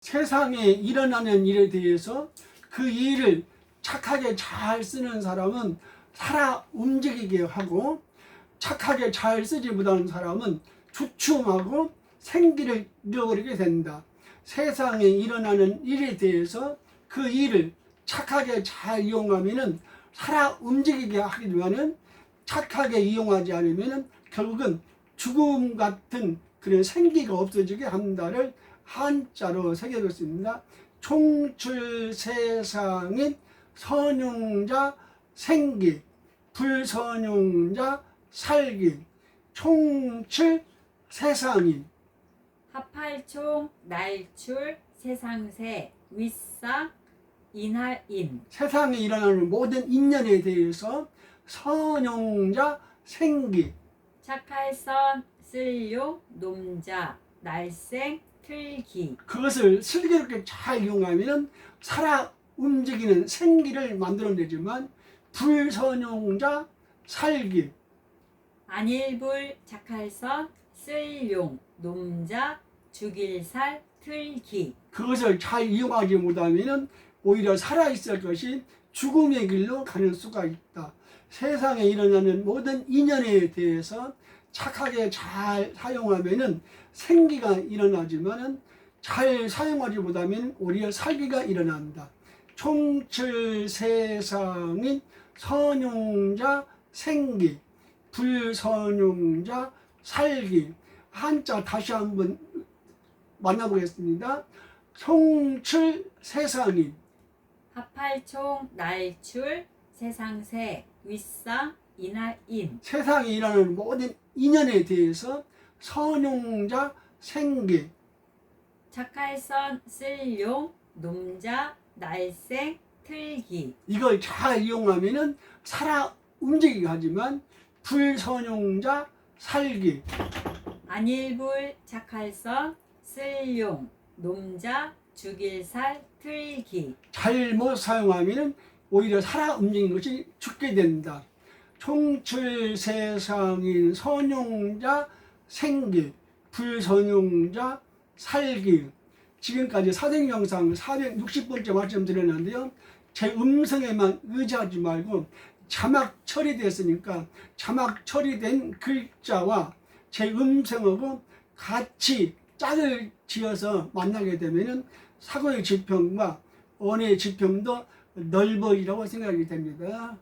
세상에 일어나는 일에 대해서 그 일을 착하게 잘 쓰는 사람은 살아 움직이게 하고 착하게 잘 쓰지 못하는 사람은 주춤하고 생기를 잃어버리게 된다. 세상에 일어나는 일에 대해서 그 일을 착하게 잘 이용하면은 살아 움직이게 하기만은 착하게 이용하지 않으면은 결국은 죽음 같은 그런 생기가 없어지게 한다를 한자로 새겨뒀습니다. 총출 세상인 선용자 생기, 불선용자 살기, 총칠 세상인. 합팔총, 날출, 세상새, 윗상, 인할인. 세상에 일어나는 모든 인연에 대해서 선용자 생기, 착할선, 쓸용, 놈자, 날생, 틀기. 그것을 슬기롭게 잘 이용하면 살아 움직이는 생기를 만들어내지만 불선용자 살기 안일불, 착할선, 쓸용, 놈자, 죽일살, 틀기. 그것을 잘 이용하지 못하면 오히려 살아있을 것이 죽음의 길로 가는 수가 있다. 세상에 일어나는 모든 인연에 대해서 착하게 잘 사용하면은 생기가 일어나지만은 잘 사용하지 못하면 오히려 살기가 일어난다. 총칠 세상인 선용자 생기, 불선용자 살기. 한자 다시 한번 만나보겠습니다. 총칠 세상인 합팔총, 날출, 세상새, 윗상, 인할인. 세상에 일어나는 모든 인연에 대해서 선용자 생기 착할선, 쓸용, 놈자, 날생, 틀기. 이걸 잘 이용하면은 살아 움직이게 하지만 불선용자 살기 안일불, 착할선, 쓸용, 놈자, 죽일살, 틀기. 잘못 사용하면은 오히려 살아 움직이는 것이 죽게 된다. 총출 세상인 선용자 생기 불선용자 살기 지금까지 사생 영상 460번째 말씀드렸는데요. 제 음성에만 의지하지 말고 자막 처리됐으니까 자막 처리된 글자와 제 음성하고 같이 짝을 지어서 만나게 되면은 사고의 지평과 언어의 지평도 넓어지라고 생각이 됩니다.